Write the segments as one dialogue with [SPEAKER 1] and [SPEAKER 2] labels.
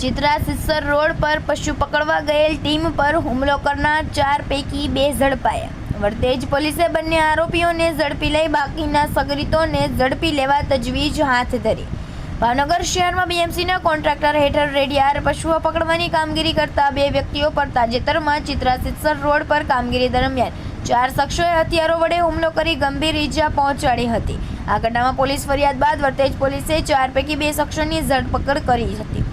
[SPEAKER 1] Chitra સિસ્સર road પર પશુ પકડવા ગયેલ ટીમ પર હુમલો કરનાર ચાર પૈકી બે ઝડપાયા. વડતેજ પોલીસે બંને આરોપીઓને ઝડપી લઈ બાકીના સગરીતોને ઝડપી લેવા તજવીજ હાથ ધરી. ભાવનગર શહેરમાં બીએમસીના કોન્ટ્રાક્ટર હેઠળ રેડિયાર પશુઓ પકડવાની કામગીરી કરતા બે વ્યક્તિઓ પર તાજેતરમાં ચિત્રા સિત્સર રોડ પર કામગીરી દરમિયાન ચાર શખ્સોએ હથિયારો વડે હુમલો કરી ગંભીર ઈજા પહોંચાડી હતી. આ ઘટનામાં પોલીસ ફરિયાદ બાદ વર્તેજ પોલીસે ચાર પૈકી બે શખ્સોની ધરપકડ કરી હતી.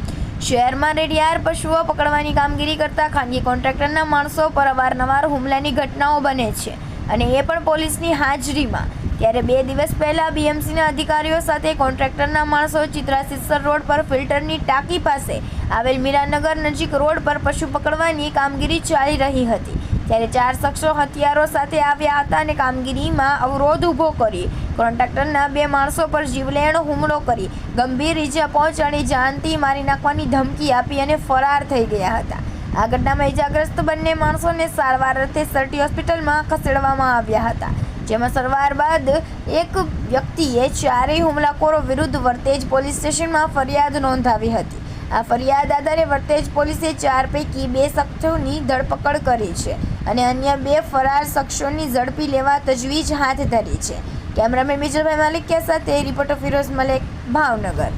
[SPEAKER 1] શહેરમાં રેડિયાર પશુઓ પકડવાની કામગીરી કરતા ખાનગી કોન્ટ્રાક્ટરના માણસો પર અવારનવાર હુમલાની ઘટનાઓ બને છે અને એ પણ પોલીસની હાજરીમાં. ત્યારે બે દિવસ પહેલા બીએમસીના અધિકારીઓ સાથે કોન્ટ્રાક્ટરના માણસો ચિત્રા સિસર રોડ પર ફિલ્ટરની ટાંકી પાસે આવેલ મીરાનગર નજીક રોડ પર પશુ પકડવાની કામગીરી ચાલી રહી હતી. ત્યારે ચાર શખ્સો હથિયારો સાથે આવ્યા હતા અને કામગીરીમાં અવરોધ ઊભો કરી કોન્ટ્રાક્ટરના બે માણસો પર જીવલેણ હુમલો કરી ગંભીર ઈજા પહોંચાડી જાનથી મારી નાખવાની ધમકી આપી અને ફરાર થઈ ગયા હતા. આ ઘટનામાં ઈજાગ્રસ્ત બંને માણસોને સારવાર અર્થે સરટી હોસ્પિટલમાં ખસેડવામાં આવ્યા હતા. જેમાં સારવાર બાદ એક વ્યક્તિએ ચારેય હુમલાખોરો વિરુદ્ધ વર્તેજ પોલીસ સ્ટેશનમાં ફરિયાદ નોંધાવી હતી. આ ફરિયાદ આધારે વર્તેજ પોલીસે ચાર પૈકી બે શખ્સોની ધરપકડ કરી છે. અને અન્ય બે ફરાર શખ્સોની ઝડપી લેવા તજવીજ હાથ ધરી છે. કેમેરામેન વિજયભાઈ માલિકિયા સાથે રિપોર્ટર ફિરોઝ મલેક, ભાવનગર.